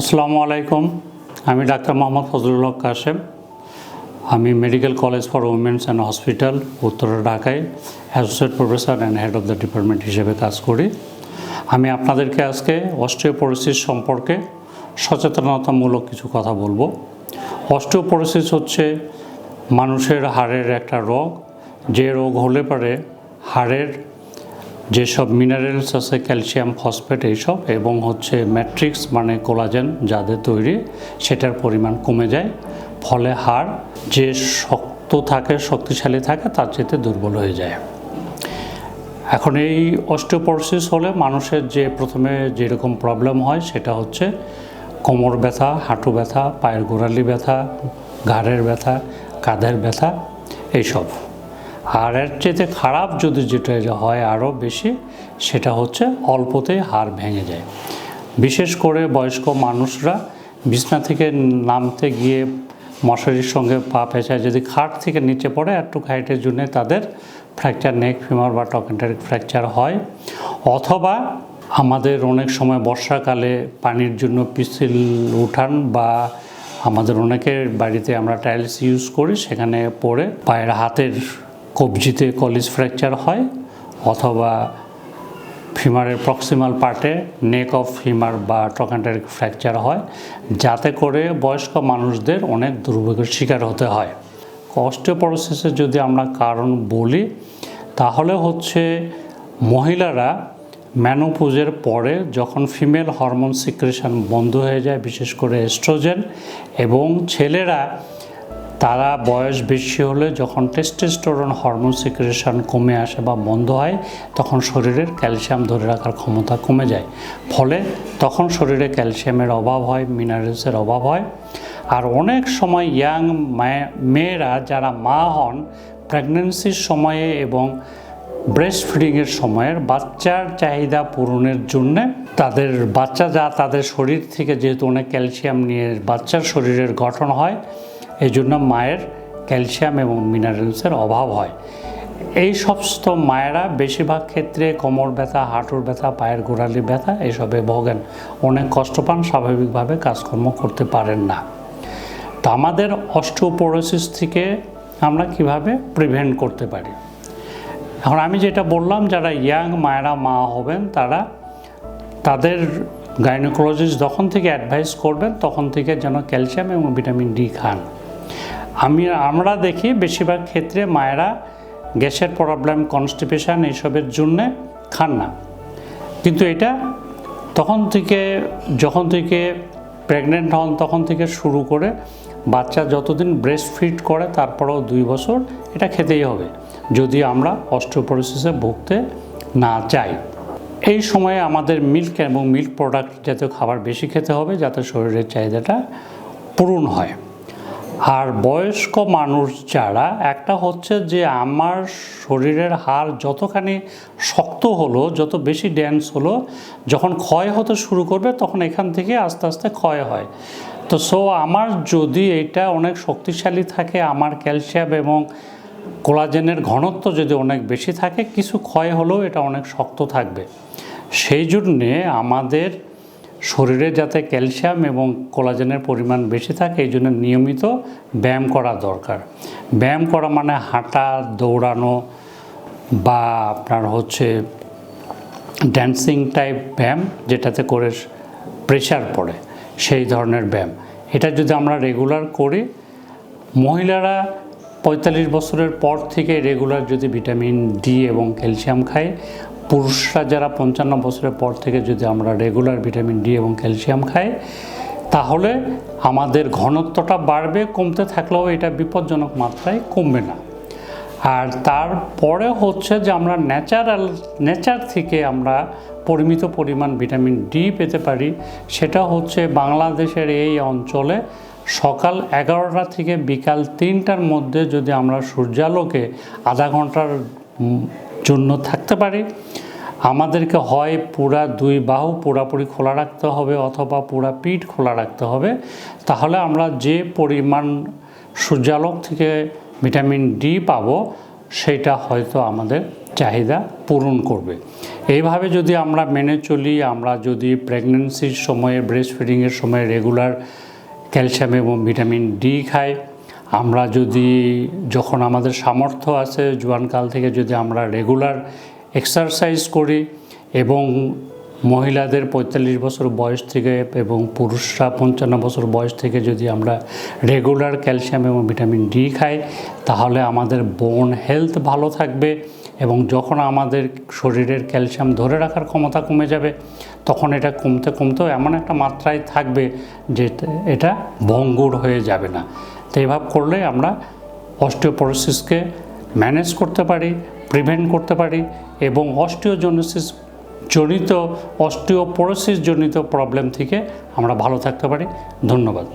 আসসালামু আলাইকুম। আমি ডাক্তার মোহাম্মদ ফজলুল হক কাশেম। আমি medical college for women's and hospital, Uttara ঢাকায় associate professor and head of the department হিসেবে কাজ করি। আমি আপনাদেরকে আজকে অস্টিওপোরোসিস সম্পর্কে সচেতনতামূলক কিছু কথা বলব। অস্টিওপোরোসিস হচ্ছে মানুষের হাড়ের একটা রোগ, যে রোগ হলে পারে হাড়ের যেসব মিনারেলস আছে ক্যালসিয়াম ফসফেট এইসব এবং হচ্ছে ম্যাট্রিক্স মানে কোলাজেন যাদের তৈরি, সেটার পরিমাণ কমে যায়। ফলে হাড় যে শক্ত থাকে, শক্তিশালী থাকে, তার চেয়ে দুর্বল হয়ে যায়। এখন এই অস্টিওপোরোসিস হলে মানুষের যে প্রথমে যেরকম প্রবলেম হয়, সেটা হচ্ছে কোমর ব্যথা, হাঁটু ব্যথা, পায়ের গোড়ালি ব্যথা, ঘাড়ের ব্যথা, কাঁধের ব্যথা, এইসব। আর এর চেয়ে খারাপ যদি যেটা হয় আরও বেশি, সেটা হচ্ছে অল্পতেই হাড় ভেঙে যায়। বিশেষ করে বয়স্ক মানুষরা বিছনা থেকে নামতে গিয়ে মশারির সঙ্গে পা পেঁচায় যদি খাট থেকে নিচে পড়ে, একটু হাইটের জন্য তাদের ফ্র্যাকচার নেক ফিমার বা টকেন্টারিক ফ্র্যাকচার হয়। অথবা আমাদের অনেক সময় বর্ষাকালে পানির জন্য পিসিল উঠান বা আমাদের অনেকের বাড়িতে আমরা টাইলস ইউজ করি, সেখানে পড়ে পায়ের হাতের কবজিতে কলিজ ফ্র্যাকচার হয় অথবা ফিমারের প্রক্সিমাল পার্টে নেক অফ ফিমার বা ট্রকান্টারিক ফ্র্যাকচার হয়, যাতে করে বয়স্ক মানুষদের অনেক দুর্ভোগের শিকার হতে হয়। অস্টিওপোরোসিসের যদি আমরা কারণ বলি, তাহলে হচ্ছে মহিলারা ম্যানোপোজের পরে যখন ফিমেল হরমোন সিক্রেশন বন্ধ হয়ে যায়, বিশেষ করে এস্ট্রোজেন এবং ছেলেরা তারা বয়স বেশি হলে যখন টেস্টোস্টেরন হরমোন সিক্রেশন কমে আসে বা বন্ধ হয়, তখন শরীরের ক্যালসিয়াম ধরে রাখার ক্ষমতা কমে যায়। ফলে তখন শরীরে ক্যালসিয়ামের অভাব হয় মিনারেলসের অভাব হয়। আর অনেক সময় ইয়াং মেয়েরা যারা মা হন প্রেগনেন্সির সময়ে এবং ব্রেস্ট ফিডিংয়ের সময়ের বাচ্চার চাহিদা পূরণের জন্য তাদের বাচ্চা যা তাদের শরীর থেকে যেহেতু অনেক ক্যালসিয়াম নিয়ে বাচ্চার শরীরের গঠন হয় জন্য মায়ের ক্যালসিয়াম এবং মিনারেলসের অভাব হয়। এই সমস্ত মায়েরা বেশিরভাগ ক্ষেত্রে কোমর ব্যথা, হাঁটুর ব্যথা, পায়ের গোড়ালি ব্যথা এসবে ভোগেন। অনেক কষ্ট পান, স্বাভাবিকভাবে কাজকর্ম করতে পারেন না। তো আমাদের অস্টিওপোরোসিস থেকে আমরা কীভাবে প্রিভেন্ট করতে পারি? এখন আমি যেটা বললাম, যারা ইয়াং মায়েরা মা হবেন, তারা তাদের গাইনোকোলজিস্ট যখন থেকে অ্যাডভাইস করবেন, তখন থেকে যেন ক্যালসিয়াম এবং ভিটামিন ডি খান। আমি আমরা দেখি বেশিরভাগ ক্ষেত্রে মায়েরা গ্যাসের প্রবলেম কনস্টিপেশন এইসবের জন্যে খান না। কিন্তু এটা তখন থেকে, যখন থেকে প্রেগনেন্ট হন, তখন থেকে শুরু করে বাচ্চা যতদিন ব্রেস্ট ফিড করে, তারপরেও দুই বছর এটা খেতেই হবে। যদি আমরা অস্ট্রোপোরোসিসে ভুগতে না চাই। এই সময়ে আমাদের মিল্ক এবং মিল্ক প্রোডাক্ট জাতীয় খাবার বেশি খেতে হবে, যাতে শরীরের চাহিদাটা পূরণ হয়। আর বয়স্ক মানুষ যারা, একটা হচ্ছে যে আমার শরীরের হাড় যতখানি শক্ত হলো, যত বেশি ড্যান্স হলো, যখন ক্ষয় হতে শুরু করবে তখন এখান থেকে আস্তে আস্তে ক্ষয় হয়। তো সো আমার যদি এটা অনেক শক্তিশালী থাকে, আমার ক্যালসিয়াম এবং কোলাজেনের ঘনত্ব যদি অনেক বেশি থাকে, কিছু ক্ষয় হলেও এটা অনেক শক্ত থাকবে। সেই জন্যে আমাদের শরীরে যাতে ক্যালসিয়াম এবং কোলাজেনের পরিমাণ বেশি থাকে, এই জন্য নিয়মিত ব্যায়াম করা দরকার। ব্যায়াম করা মানে হাঁটা, দৌড়ানো বা আপনার হচ্ছে ড্যান্সিং টাইপ ব্যায়াম, যেটাতে করে প্রেশার পড়ে, সেই ধরনের ব্যায়াম। এটা যদি আমরা রেগুলার করি, মহিলারা পঁয়তাল্লিশ বছরের পর থেকে রেগুলার যদি ভিটামিন ডি এবং ক্যালসিয়াম খায় পুরুষরা যারা পঞ্চান্ন বছরের পর থেকে যদি আমরা রেগুলার ভিটামিন ডি এবং ক্যালসিয়াম খাই, তাহলে আমাদের ঘনত্বটা বাড়বে, কমতে থাকলেও এটা বিপজ্জনক মাত্রায় কমবে না। আর তারপরে হচ্ছে যে আমরা ন্যাচারাল, নেচার থেকে আমরা পরিমিত পরিমাণ ভিটামিন ডি পেতে পারি, সেটা হচ্ছে বাংলাদেশের এই অঞ্চলে সকাল এগারোটা থেকে বিকাল তিনটার মধ্যে যদি আমরা সূর্যালোকে আধা ঘণ্টার জন্য থাকতে পারি। আমাদেরকে হয় পুরা দুই বাহু পুরাপুরি খোলা রাখতে হবে অথবা পুরা পিঠ খোলা রাখতে হবে। তাহলে আমরা যে পরিমাণ সূর্যালোক থেকে ভিটামিন ডি পাব, সেটা হয়তো আমাদের চাহিদা পূরণ করবে। এইভাবে যদি আমরা মেনে চলি, আমরা যদি প্রেগনেন্সির সময়ে ব্রেস্ট ফিডিংয়ের সময় রেগুলার ক্যালসিয়াম এবং ভিটামিন ডি খাই আমরা যদি যখন আমাদের সামর্থ্য আছে জোয়ানকাল থেকে যদি আমরা রেগুলার এক্সারসাইজ করি এবং মহিলাদের পঁয়তাল্লিশ বছর বয়স থেকে এবং পুরুষরা পঞ্চান্ন বছর বয়স থেকে যদি আমরা রেগুলার ক্যালসিয়াম এবং ভিটামিন ডি খাই, তাহলে আমাদের বোন হেলথ ভালো থাকবে এবং যখন আমাদের শরীরের ক্যালসিয়াম ধরে রাখার ক্ষমতা কমে যাবে, তখন এটা কমতে কমতেও এমন একটা মাত্রায় থাকবে যে এটা ভঙ্গুর হয়ে যাবে না। তো এভাবে করলে আমরা অস্টিওপোরোসিসকে ম্যানেজ করতে পারি, প্রিভেন্ট করতে পারি এবং অস্টিওজোনোসিস জনিত, অস্টিওপোরোসিস জনিত প্রবলেম থেকে আমরা ভালো থাকতে পারি। ধন্যবাদ।